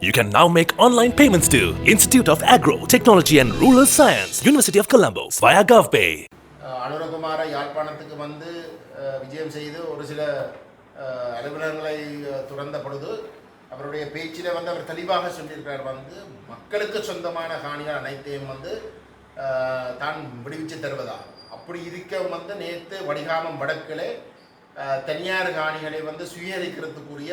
You can now make online payments to Institute of Agro, Technology and Rural Science, University of Colombo via GovPay. Anura Kumara யாழ்ப்பாணத்துக்கு வந்து விஜயம் செய்து ஒரு சில அலுவலகங்களை துறந்த பொழுது அவருடைய பேச்சில் வந்து அவர் தெளிவாக சொல்லியிருக்கிறார் வந்து மக்களுக்கு சொந்தமான காணிகள் அனைத்தையும் வந்து தான் விடுவிச்சு தருவதா அப்படி இருக்க வந்து நேற்று வடிகாமம் வடக்கிலே தனியார் காணிகளை வந்து சுயரிக்கிறதுக்குரிய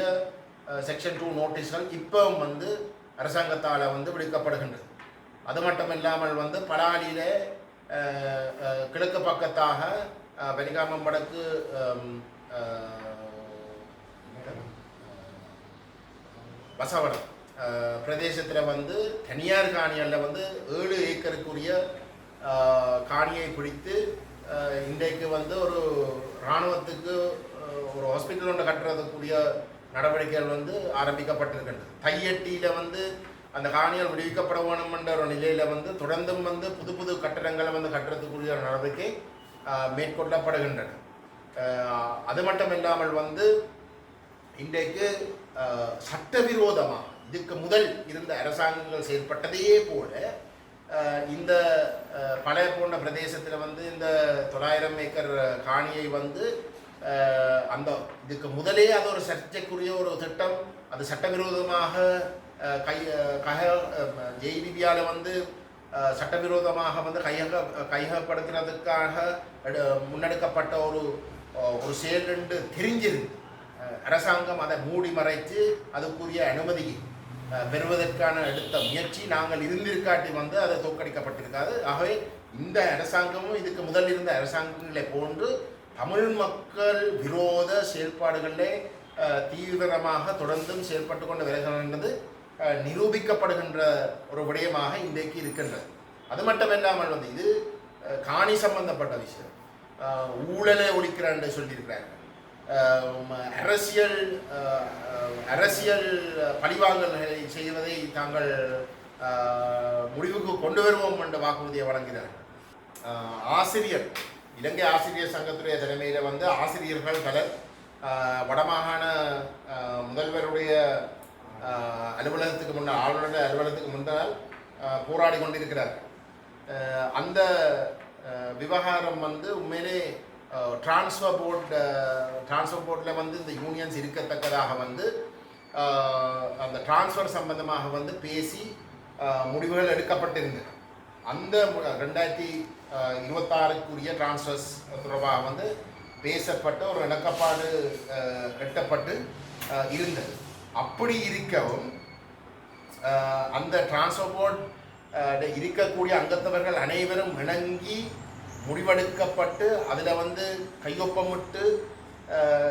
செக்ஷன் டூ நோட்டீஸ்கள் இப்போவும் வந்து அரசாங்கத்தால் வந்து விடுக்கப்படுகின்றது. அது மட்டும் இல்லாமல் வந்து பலாலியிலே கிழக்கு பக்கத்தாக அஹ், வடக்கு வசவனம் பிரதேசத்தில் வந்து தனியார் காணிகளில் வந்து ஏழு ஏக்கருக்குரிய காணியை பிடித்து இன்றைக்கு வந்து ஒரு இராணுவத்துக்கு ஒரு ஹாஸ்பிட்டல் ஒன்று கட்டுறதுக்குரிய நடவடிக்கைகள் வந்து ஆரம்பிக்கப்பட்டிருக்கின்றது தையட்டியில் வந்து அந்த காணிகள் விடுவிக்கப்பட வேணும் என்ற ஒரு நிலையில் வந்து தொடர்ந்தும் வந்து புது புது கட்டடங்களை வந்து கட்டுறதுக்குரிய நடவடிக்கை மேற்கொள்ளப்படுகின்றன. அது மட்டும் இல்லாமல் வந்து இன்றைக்கு சட்டவிரோதமாக இதுக்கு முதல் இருந்த அரசாங்கங்கள் செயல்பட்டதையே போல இந்த பழைய போன்ற பிரதேசத்தில் வந்து இந்த தொள்ளாயிரம் ஏக்கர் காணியை வந்து அந்த இதுக்கு முதலே அது ஒரு சர்ச்சைக்குரிய ஒரு திட்டம். அது சட்டவிரோதமாக கை கக ஜெய்விபியால் வந்து சட்டவிரோதமாக வந்து கையக கையகப்படுத்துறதுக்காக முன்னெடுக்கப்பட்ட ஒரு ஒரு செயல் என்று தெரிஞ்சிருந்து அரசாங்கம் அதை மூடி மறைத்து அதுக்குரிய அனுமதி பெறுவதற்கான எடுத்த முயற்சி நாங்கள் இருந்திருக்காட்டி வந்து அதை தோற்கடிக்கப்பட்டிருக்காது. ஆகவே இந்த அரசாங்கமும் இதுக்கு முதல் இருந்த அரசாங்கங்களை போன்று தமிழ் மக்கள் விரோத செயல்பாடுகளிலே தீவிரமாக தொடர்ந்தும் செயல்பட்டு கொண்டு வருகின்றது என்பது நிரூபிக்கப்படுகின்ற ஒரு விடயமாக இன்றைக்கு இருக்கின்றது. அது மட்டுமில்லாமல் வந்து இது காணி சம்பந்தப்பட்ட விஷயம். ஊழலை ஒழிக்கிறான் என்று அரசியல் அரசியல் பழிவாங்கல்களை செய்வதை தாங்கள் முடிவுக்கு கொண்டு வருவோம் என்ற வாக்குறுதியை வழங்கினார்கள் ஆசிரியர் இலங்கை ஆசிரியர் சங்கத்துடைய தலைமையில் வந்து ஆசிரியர்கள் பலர் வடமாகாண முதல்வருடைய அலுவலகத்துக்கு முன்னால் ஆளுநருடைய அலுவலகத்துக்கு முன்னால் போராடி கொண்டிருக்கிறார். அந்த விவகாரம் வந்து உண்மையிலே டிரான்ஸ்ஃபர் போர்ட் டிரான்ஸ்ஃபர் போர்டில் வந்து இந்த யூனியன்ஸ் இருக்கத்தக்கதாக வந்து அந்த டிரான்ஸ்ஃபர் சம்பந்தமாக வந்து பேசி முடிவுகள் எடுக்கப்பட்டிருந்தது. அந்த மு- ரெண்டாயிரத்தி இருபத்தாறுக்குரிய டிரான்ஸ்ஃபர்ஸ் தொடர்பாக வந்து பேசப்பட்ட ஒரு இணக்கப்பாடு கட்டப்பட்டு இருந்தது. அப்படி இருக்கவும் அந்த டிரான்ஸ்ஃபர் போர்ட் இருக்கக்கூடிய அங்கத்தவர்கள் அனைவரும் இணங்கி முடிவெடுக்கப்பட்டு அதில் வந்து கையொப்பமிட்டு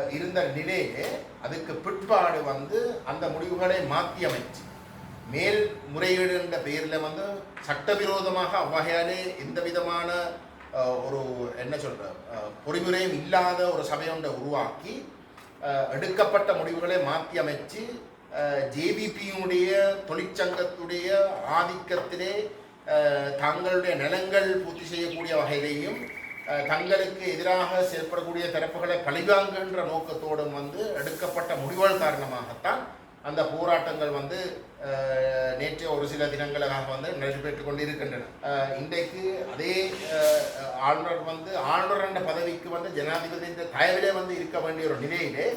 இருந்த நிலையிலே அதுக்கு பிற்பாடு வந்து அந்த முடிவுகளை மாற்றி அமைச்சு மேல் முறையீடு என்ற பெயரில் வந்து சட்டவிரோதமாக அவ்வகையாலே எந்த விதமான ஒரு என்ன சொல்ற பொறிமுறையும் இல்லாத ஒரு சபை ஒன்றை உருவாக்கி எடுக்கப்பட்ட முடிவுகளை மாற்றி அமைச்சு ஜேபிபியுடைய தொழிற்சங்கத்துடைய ஆதிக்கத்திலே தங்களுடைய நலங்கள் பூர்த்தி செய்யக்கூடிய வகையிலையும் தங்களுக்கு எதிராக செயல்படக்கூடிய தரப்புகளை பழிவாங்குகின்ற நோக்கத்தோடும் வந்து எடுக்கப்பட்ட முடிவுகள் காரணமாகத்தான் அந்த போராட்டங்கள் வந்து நேற்று ஒரு சில தினங்களாக வந்து நடைபெற்று கொண்டு இருக்கின்றன இன்றைக்கு அதே ஆளுநர் வந்து ஆளுநர் என்ற பதவிக்கு வந்து ஜனாதிபதி தயவிலே வந்து இருக்க வேண்டிய ஒரு நிலையிலே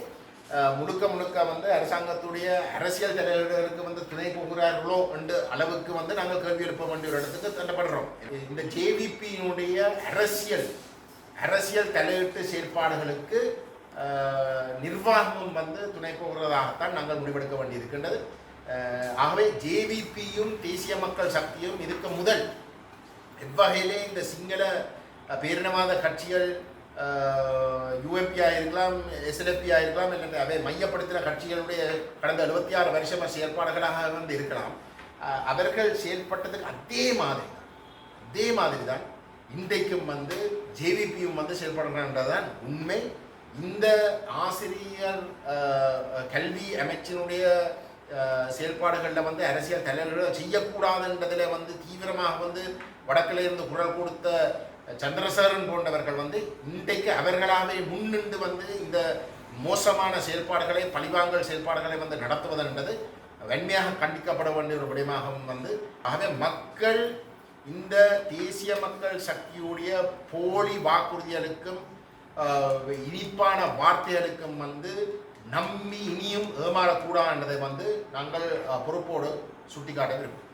முழுக்க முழுக்க வந்து அரசாங்கத்துடைய அரசியல் தலைவர்களுக்கு வந்து துணை போகிறார்களோ என்ற அளவுக்கு வந்து நாங்கள் கேள்வி எழுப்ப வேண்டிய ஒரு இடத்துக்கு தள்ளப்படுறோம். இந்த ஜேவிபியினுடைய அரசியல் அரசியல் தலையீட்டு செயற்பாடுகளுக்கு நிர்வாகமும் வந்து துணை போகிறதாகத்தான் நாங்கள் முடிவெடுக்க வேண்டியிருக்கின்றது. ஆகவே ஜேவிபியும் தேசிய மக்கள் சக்தியும் இதுக்கு முதல் எவ்வகையிலே இந்த சிங்கள பேரினவாத கட்சிகள் யூஎம்பியாக இருக்கலாம் எஸ்எல்எஃபியாக இருக்கலாம் இல்லை அவை மையப்படுத்தின கட்சிகளுடைய கடந்த எழுபத்தி ஆறு வருஷமாக செயல்பாடுகளாக வந்து இருக்கலாம். அவர்கள் செயல்பட்டதுக்கு அதே மாதிரி தான் அதே மாதிரி தான் இன்றைக்கும் வந்து ஜேவிபியும் வந்து செயல்படுறதுதான் உண்மை. இந்த ஆசிரியர் கல்வி அமைச்சினுடைய செயல்பாடுகளில் வந்து அரசியல் தலைவர்கள் செய்யக்கூடாதுன்றதில் வந்து தீவிரமாக வந்து வடக்கில் இருந்து குரல் கொடுத்த சந்திரசேகரன் போன்றவர்கள் வந்து இன்றைக்கு அவர்களாகவே முன்னின்று வந்து இந்த மோசமான செயல்பாடுகளை பழிவாங்கல் செயல்பாடுகளை வந்து நடத்துவது என்பது வன்மையாக கண்டிக்கப்பட வேண்டிய ஒரு விடயமாகவும் வந்து ஆகவே மக்கள் இந்த தேசிய மக்கள் சக்தியுடைய போலி வாக்குறுதிகளுக்கும் இனிப்பான வார்த்தைகளுக்கும் வந்து நம்பி இனியும் ஏமாறக்கூடாது என்பதை வந்து நாங்கள் பொறுப்போடு சுட்டிக்காட்ட விரும்புகிறோம்.